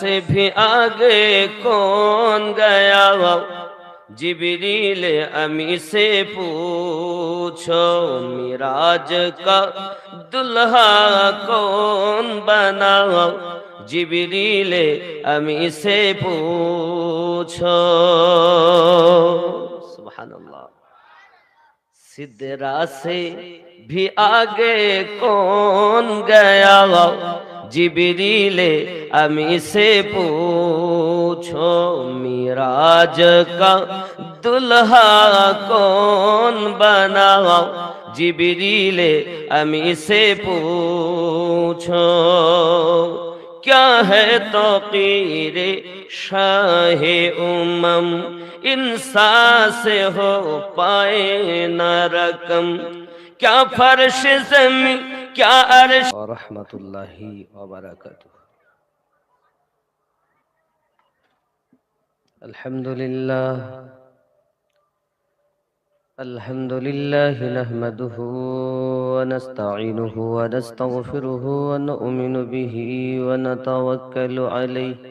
से भी आगे कौन गया जिबरील अमी से पूछो मिराज का दुल्हा कौन बना जिबरील अमी से पूछो सुभान अल्लाह सिद्धरा से भी आगे कौन गया जिबरीले अमी से पूछो मिराज का दुल्हा कौन बना जिबरीले अमी से पूछो क्या है तो कीरे शाह उमम इंसा से हो पाए न रकम کیا فرش زمین، کیا عرش؟ اور رحمت اللہ وبرکاتہ۔ الحمد الحمدللہ الحمد لله نحمده ونستعينه ونستغفره ونؤمن به ونتوكل عليه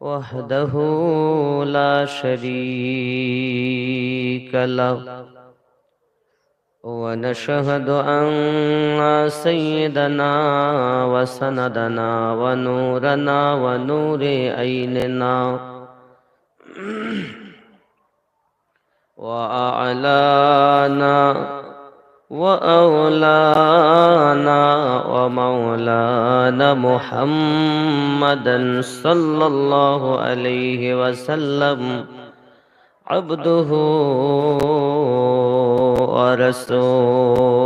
وحده لا شريك له. ونشهد أن سيدنا وسندنا ونورنا ونور عيننا. وأعلانا وأولانا ومولانا محمدا صلى الله عليه وسلم. عبده ورسوله.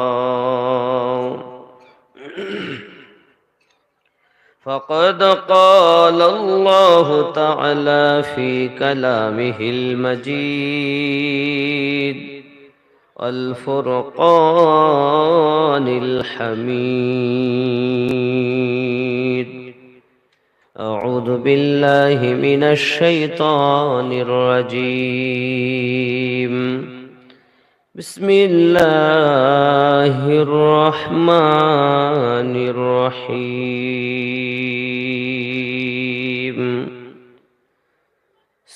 فقد قال الله تعالى في كلامه المجيد الفرقان الحميد. أعوذ بالله من الشيطان الرجيم. بسم الله الرحمن الرحيم.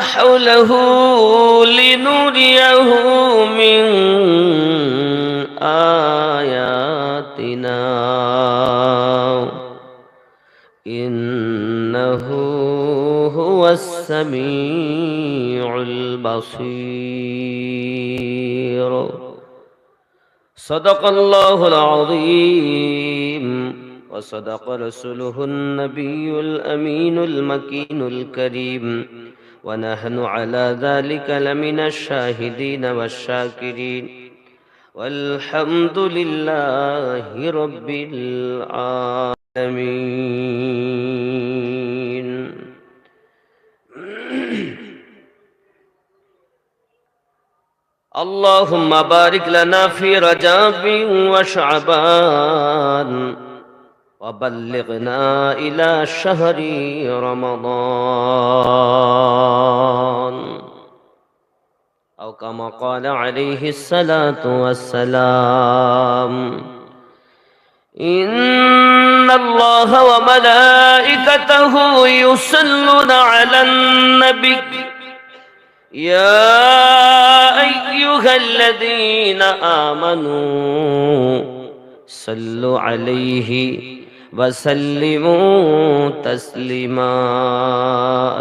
حوله لنريه من آياتنا. إنه هو السميع البصير. صدق الله العظيم. وصدق رسوله النبي الأمين المكين الكريم. ونحن على ذلك لمن الشاهدين والشاكرين. والحمد لله رب العالمين. اللهم بارك لنا في رجب وشعبان. وبلغنا إلى شهر رمضان. أو كما قال عليه الصلاة والسلام إن الله وملائكته يصلون على النبي. يا أيها الذين آمنوا صلوا عليه وسلموا تسليما.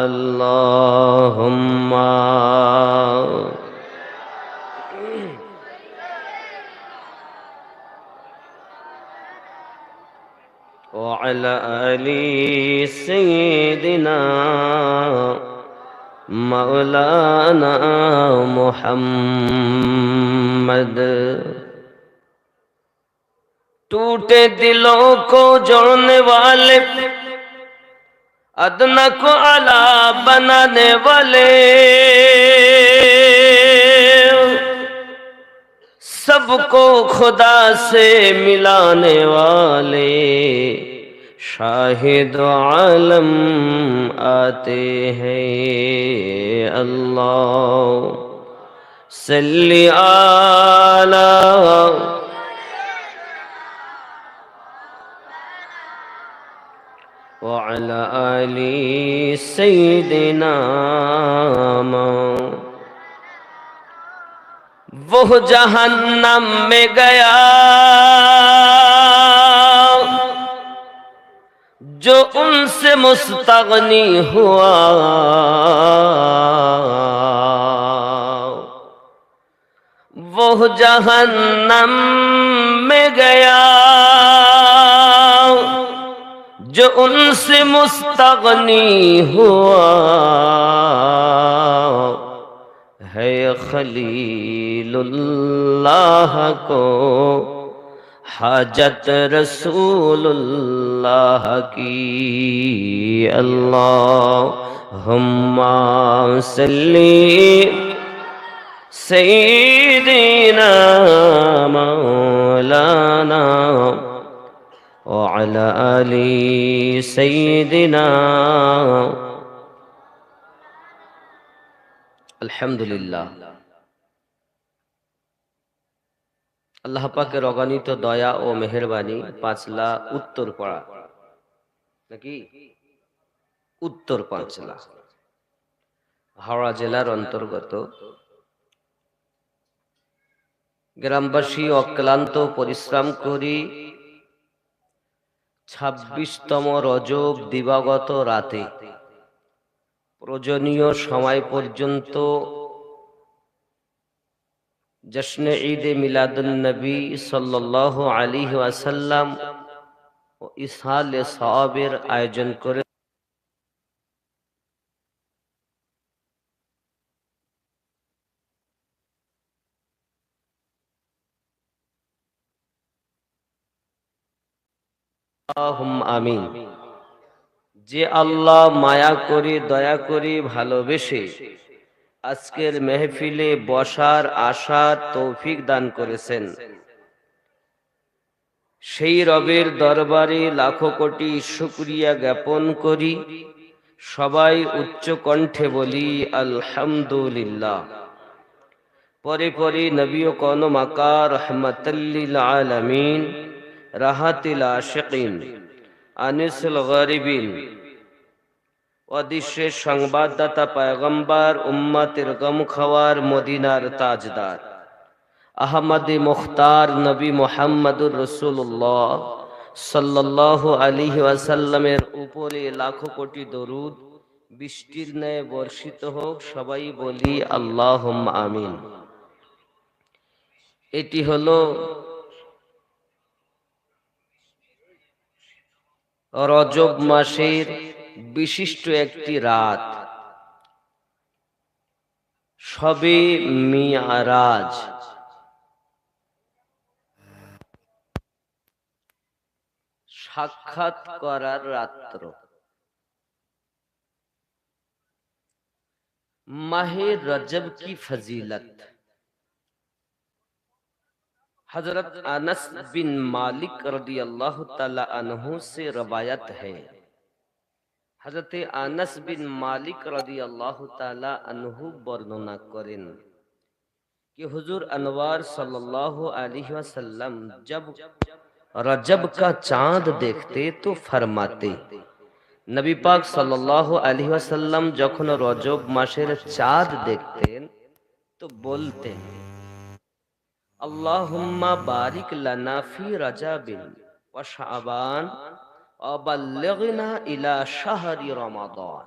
اللهم وعلى آل سيدنا مولانا محمد. ٹوٹے دلوں کو جوڑنے والے، ادنا کو الا بنانے والے۔ سب کو خدا سے ملانے والے۔ شاہد عالم آتے ہیں اللہ۔ صلی اللہ علی آل سيدنا وہ جہنم میں گیا جو ان سے مستغنی ہوا وہ جہنم میں گیا جو ان سے مستغنی ہوا ہے خلیل اللہ کو حاجت رسول اللہ کی اللہ ہم سلی سیدنا مولانا وعلى آل سيدنا الحمد لله আল্লাহ পাকের অগণিত দয়া ও মেহরবানি পাঁচলা উত্তর পড়া নাকি উত্তর পাঁচলা হাওড়া জেলার অন্তর্গত গ্রামবাসী অক্লান্ত পরিশ্রম করি ছাব্বিশতম রজব দিবাগত রাতে। প্রয়োজনীয় সময় পর্যন্ত জশ্নে ঈদে মিলাদুলনবী সাল্লাহ আলী ওয়াসাল্লাম ও ইসহালে সাহাবের আয়োজন করে আমিন। যে আল্লাহ মায়া করি, দয়া করি, ভালোবেসে আজকের মেহফিলে বসার আশার তৌফিক দান করেছেন। সেই রবের দরবারে লাখো কোটি শুক্রিয়া জ্ঞাপন করি। সবাই উচ্চ কণ্ঠে বলি, আলহামদুলিল্লাহ। পরে পরে নবী কন মাকার রহমতাল্লিল আলমিন রাহাতিল আশিকিন, আনিসুল গরিবিন। অদৃশ্যের সংবাদদাতা পায়গম্বার, উম্মাতের গম খাওয়ার মদিনার তাজদার। আহমদে মুখতার নবী মোহাম্মদুর রসুল্লাহ সাল্লাহ আলী ওয়াসাল্লামের উপরে লাখো কোটি দরুদ, বৃষ্টির ন্যায় বর্ষিত হোক, সবাই বলি আল্লাহ আমিন। এটি হলো রজব মাসের বিশিষ্ট একটি রাত। সবে মিয়ারাজ। সাক্ষাৎ করার রাত্র। মাহে রজব কি ফজিলত? حضرت آنس بن مالک رضی اللہ تعالیٰ عنہ سے روایت ہے۔ حضرت آنس بن مالک رضی اللہ تعالیٰ عنہ برنونا کرن کہ حضور انوار صلی اللہ علیہ وسلم جب رجب کا چاند دیکھتے تو فرماتے، نبی پاک صلی اللہ علیہ وسلم جکھن رجب ماشر چاند دیکھتے تو بولتے ہیں আল্লাহুম্মা বারিক লানা ফি রাজাবিন ওয়া শাবান अबल्लिगना इला शहरी रमदान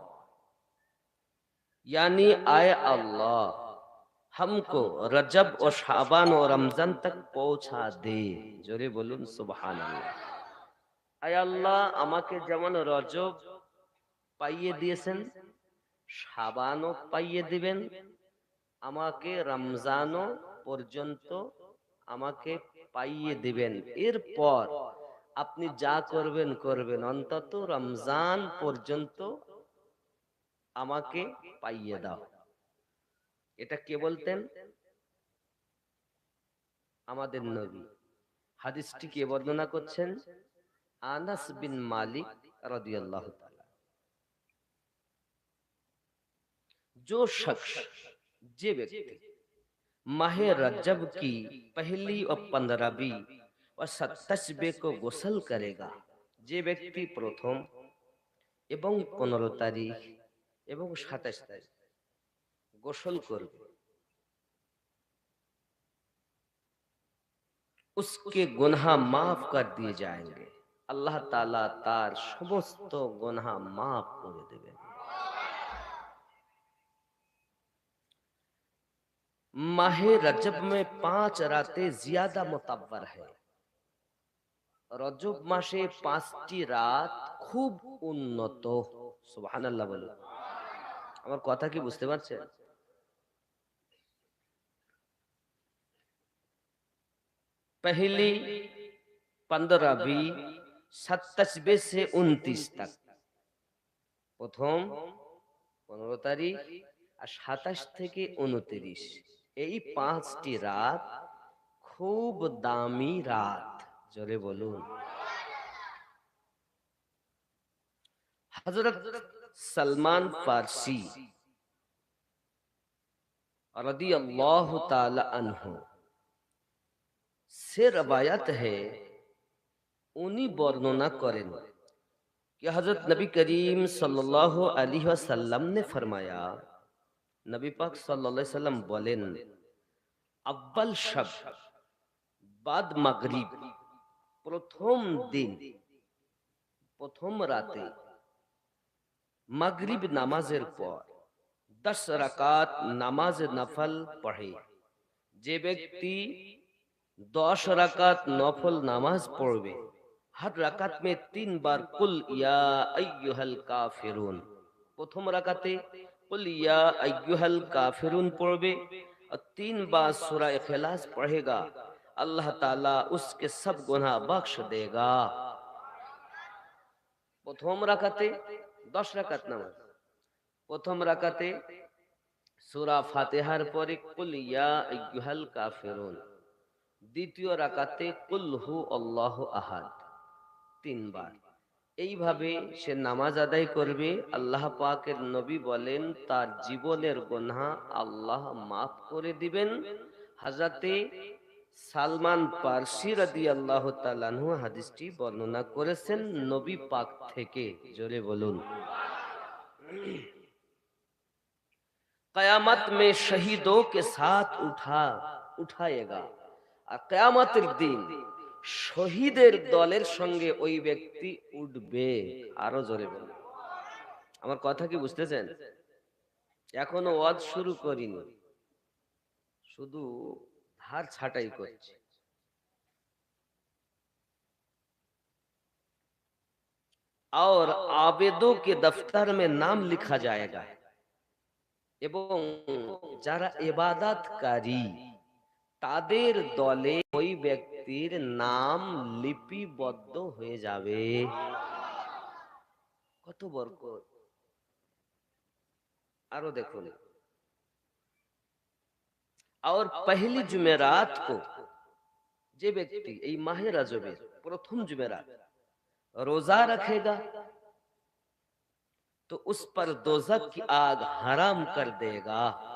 यानी आए अल्लाह हमको रजब और शाबान और रमजान तक पहुंचा दे জোরে বলুন সুবহানাল্লাহ আয় আল্লাহ আমাকে যেমন রজব পাইয়ে দিয়েছেন শাবানও পাইয়ে দিবেন আমাকে রমজানও পর্যন্ত আমাকে পাইয়ে দিবেন এরপর আপনি যা করবেন করবেন অন্তত রমজান পর্যন্ত আমাকে পাইয়ে দাও এটা কে বলতেন আমাদের নবী হাদিসটি কে বর্ণনা করছেন আনাস বিন মালিক রাদিয়াল্লাহু তাআলা जो शख्स जे व्यक्ति माह रजब की पहली और पंद्रहवीं और सत्तसबे को গোসল করেগা যে ব্যক্তি প্রথম এবং পনেরো তারিখ এবং সাতাশ তারিখ গোসল করবে उसके गुनहा माफ कर दिए जाएंगे। আল্লাহ তাআলা তার সমস্ত গুনহা মাফ করে দেবেন माह रजब में पांच रातें ज्यादा मुतब्बर है রজব মাসে পাঁচটি রাত খুব উন্নত সুবহানাল্লাহ বলুন আমার কথা কি বুঝতে পারছেন पहली पंद्रहवीं सत्ताईसवे से उनतीस तक প্রথম পনেরো তারিখ আর সাতাশ থেকে উনত্রিশ এই পাঁচটি রাত খুব দামি রাত। জোরে বলুন। حضرت سلمان فارسی رضی اللہ تعالی عنہ سے روایت ہے انہی برننا کریں کہ حضرت نبی کریم صلی اللہ علیہ وسلم نے فرمایا کہ نبی پاک صلی اللہ علیہ وسلم بولین، اول شب بعد مغرب پروتھوم দিন پروتھوم রাতে مغرب نماز পর دس رکات نماز نفل پڑھے جے بیکتی দশ رکات نفل نماز پڑھوے، ہر رکات میں تین بار قل یا ایوہ کافرون پروتھوم رکاتے ইয়া আইয়ুহাল কাফিরুন পড়বে और तीन बार सूरह इखलास पढ़ेगा अल्लाह ताला उसके सब गुनाह बख्श देगा প্রথম রাকাতে দশ রাকাত নামাজ প্রথম রাকাতে সূরা ফাতিহার পরে কুল ইয়া আইয়ুহাল কাফিরুন দ্বিতীয় রাকাতে কুল হু আল্লাহু আহাদ তিনবার এইভাবে সে নামাজ আদায় করবে, আল্লাহ পাকের নবী বলেন, তার জীবনের গোনা আল্লাহ মাফ করে দিবেন। হাজাতে সালমান পার্সি রাদি আল্লাহ তালু হাদিসটি বর্ণনা করেছেন নবী পাক থেকে, জোরে বলুন। কয়ামত মে শহীদ কে সাথ উঠা, উঠায়েগা, আর কয়ামতের দিন শহীদের দলের সঙ্গে ওই ব্যক্তি উঠবে আরো জোরে বলুন আমার কথা কি বুঝতেছেন এখনো ওয়াজ শুরু করিনি শুধু ধার ছাটাই করছে और आवेदों के दफ्तर में नाम लिखा जाएगा এবং যারা এবাদাতকারী تیر دول আরো দেখুন। اور پہلی جمعرات کو یہ ویک ماہرا جمے پروتھم جمعرات روزہ رکھے گا تو اس پر دوزک کی آگ حرام کر دے گا۔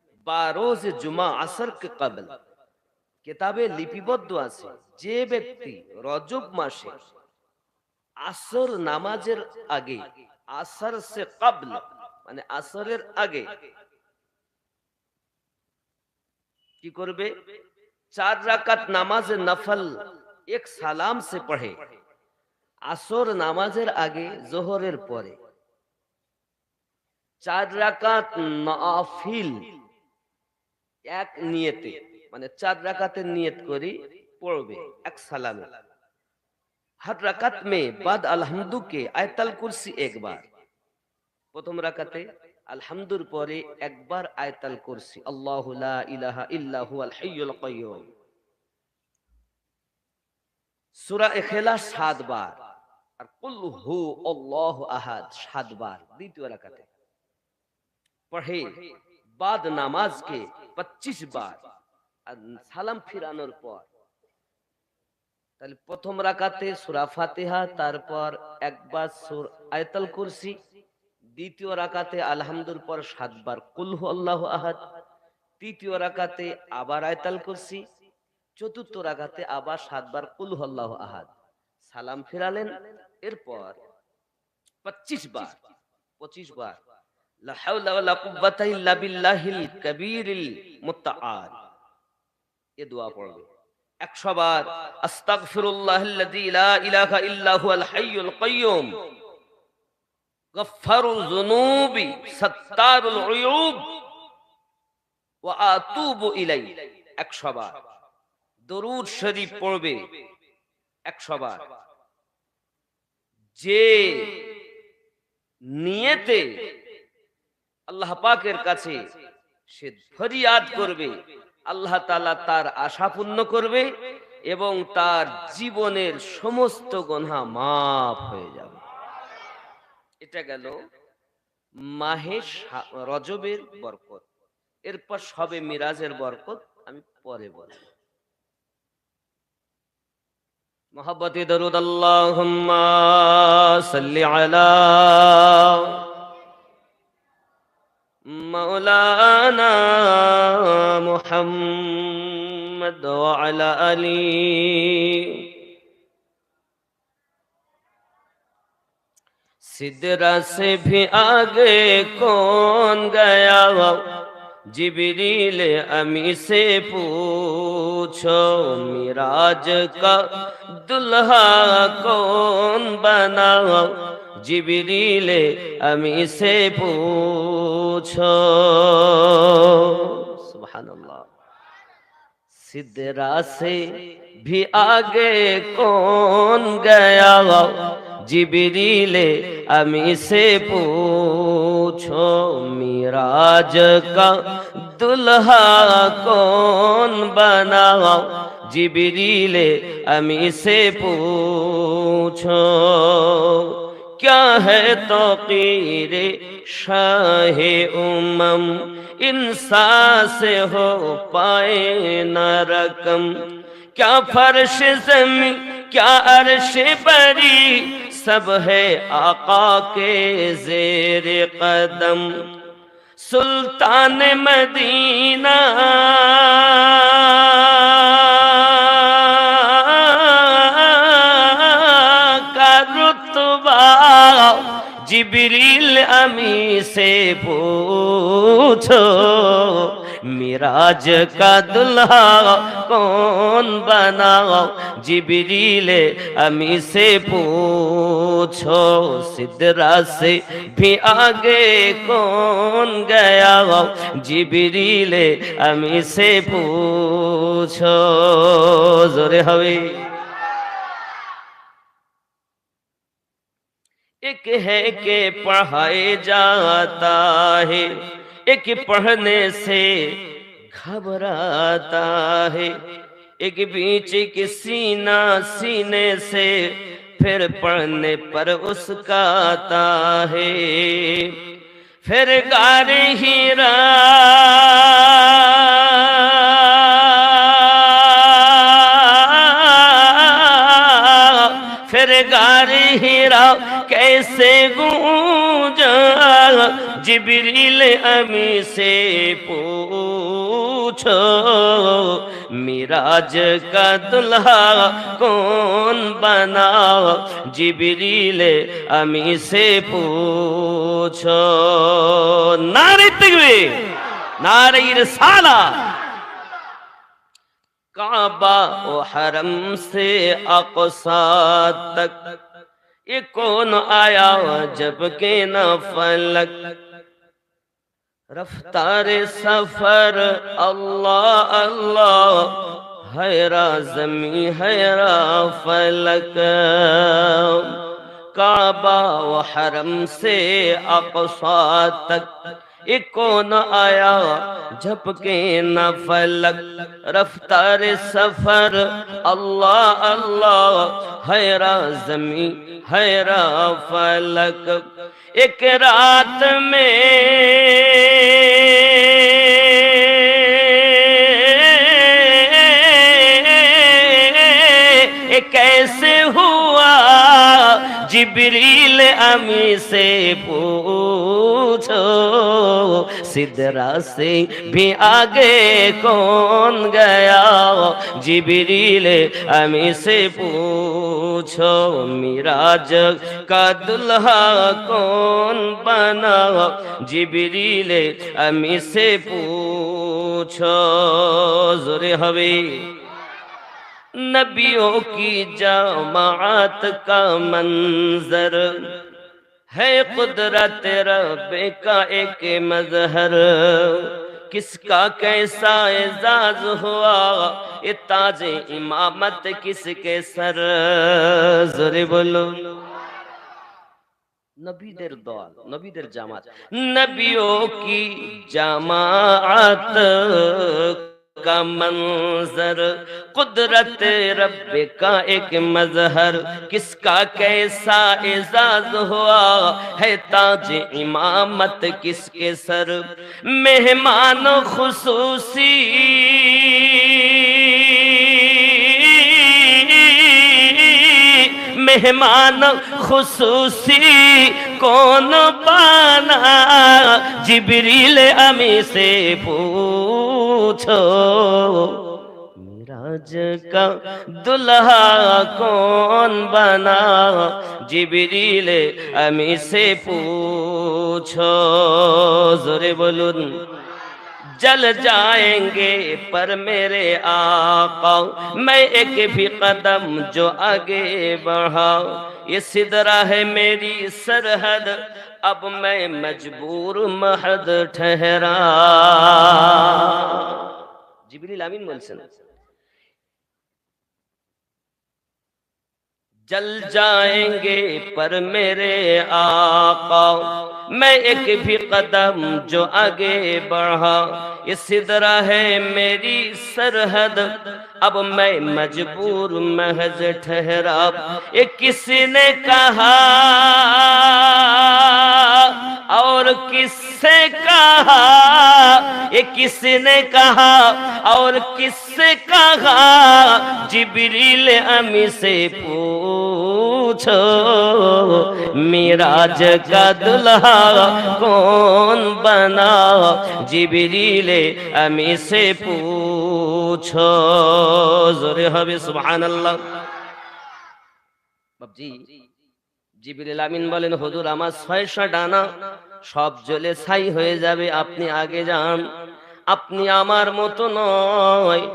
বারোজ জুমা আসর কে কাবল। কেতাবে লিপিবদ্ধ আছে, যে ব্যক্তি রজব মাসে আসর নামাজের আগে, আসর সে কাবল মানে আসরের আগে কি করবে? চার রাকাত নামাজে নফল, এক সালাম সে পড়ে। আসর নামাজের আগে, জোহরের পরে। চার রাকাত নাফিল এক নিয়েতে মানে চার রাকাতের নিয়ত করি, পড়বে, এক সালামে। হাত রাকাত মে বাদ আলহামদুকে আয়তাল কুরসি একবার। প্রথম রাকাতে, আলহামদুর পরে একবার আয়তাল কুরসি। আল্লাহ লা ইলাহা ইল্লা আল হাইয়ুল কাইয়ুম। সূরা ইখলাস 7 বার আর কুল হু আল্লাহু আহাদ 7 বার দ্বিতীয় রাকাতে। পড়ে বাদ নামাজ কে 25 বার আর সালাম ফিরানোর পর তাহলে প্রথম রাকাতে সূরা ফাতিহা তারপর একবার সূরা আয়াতুল কুরসি দ্বিতীয় রাকাতে আলহামদুর পর সাতবার কুল হু আল্লাহু আহাদ তৃতীয় রাকাতে আবার আয়তাল কুরসি চতুর্থ রাকাতে আবার সাতবার কুল হু আল্লাহু আহাদ সালাম ফিরালেন এরপর 25 বার 25 বার লা হাওলা ওয়ালা কুওয়াতা ইল্লা বিল্লাহিল কাবীরিল মুতাআল এ দোয়া পড়বে 100 বার আস্তাগফিরুল্লাহাল্লাযী লা ইলাহা ইল্লা হুয়াল হাইয়ুল কাইয়্যুম গফফারুল যুনুবি সাত্তারুল উয়ুব ওয়া আতুবু ইলাই 100 বার দরুদ শরীফ পড়বে 100 বার যে নিয়তে আল্লাহ পাকের কাছে সে ফরিয়াদ করবে, আল্লাহ তালা তার আশা পূর্ণ করবে এবং তার জীবনের সমস্ত গোনা মাফ হয়ে যাবে। এটা গেল মাহে রজবের বরকত। এরপর সবে মিরাজের বরকত আমি পরে বলব। মোহাব্বতে দরুদ আল্লাহুম্মা সাল্লি আলা مولانا محمد وعلى آله सिदरा से भी आगे कौन गया जिबरील अमी से पूछो मिराज का दुल्हा कौन बना जिबरील अमी से पूछो सुभान अल्लाह सिदरा से भी आगे कौन गया जिबरील अमी से पूछो मिराज का दुल्हा कौन बना जिबरील अमी से पूछो क्या है तो कीरे شاہ امم انسا سے ہو پائے نہ رقم۔ کیا فرش زمین، کیا عرش بری، سب ہے آقا کے زیر قدم۔ سلطان مدینہ۔ کا رتبہ جبری अमी से पूछो मिराज का दुल्हा कौन बनाओ जिबरील अमी से पूछो सिदरा से भी आगे कौन गया जिबरील अमी से पूछो जोरे हवे ایک ہے کہ پڑھائے جاتا ہے، ایک پڑھنے سے گھبراتا ہے۔ ایک بیچ کی سینہ سینے سے پھر پڑھنے پر اس کا آتا ہے۔ پھر گاری ہی رات سے گونجا جبریل امی سے پوچھو، میراج کا دلہا کون بنا جبریل امی سے پوچھو۔ نعرہ تکبیر، نعرہ رسالہ۔ کعبہ و حرم سے اقصاد تک یہ کون آیا جب نہ فلک رفتار سفر، اللہ اللہ، حیرا زمین، حیرا فلک۔ کعبہ و حرم سے اقصا تک ایک کون آیا جھپکے نہ فلک رفتار سفر، اللہ اللہ، حیرہ زمین، حیرہ فلک۔ ایک رات میں کیسے জিবরিল, আমি সে পুছো, সিদরা সে ভি আগে কোন গয়া? জিবরিল, আমি সে পুছো, মিরাজ কা দুলহা কোন বানা? জিবরিল, আমি সে পুছো, জোরে হবে। نبیوں کی جامعات کا منظر ہے قدرت رب کا ایک مظہر۔ کس کا کیسا اعزاز ہوا؟ یہ تاج امامت کس کے سر؟ ذرے بولو۔ نبی در دوال نبی در جامعات نبیوں کی جامعات کا منظر قدرت رب کا ایک مظہر کس کا کیسا اعزاز ہوا ہے تاج امامت کس کے سر مہمان خصوصی مہمان خصوصی کون پانا جبریل امی سے پو پوچھو، میراج کا دلہا کون بنا؟ جبریل امی سے پوچھو زور بولن جل جائیں گے پر میرے آقا، میں ایک بھی قدم جو آگے بڑھا یہ صدرہ ہے میری سرحد اب میں مجبور محد ٹھہرا۔ جبری لامین منسن جل جائیں گے پر میرے آقا۔ میں ایک بھی قدم جو آگے بڑھا۔ اسی طرح ہے میری سرحد۔ اب میں مجبور محض ٹھہرا۔ یہ کسی نے کہا؟ ये किसने कहा और किससे कहा जिबरील अमी से पूछो मिराज का दुल्हा कौन बना जिबरील अमी से पूछो जोरे হবে সুবহানাল্লাহ বাবজি জিবরিল আমিন বলেন হুজুর আমার ছয়শো ডানা সব জ্বলে ছাই হয়ে যাবে আপনি আগে যান আপনি আমার মতো নয়।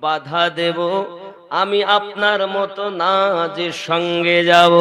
বাধা দেব। আমি আপনার মতো না যে সঙ্গে যাব।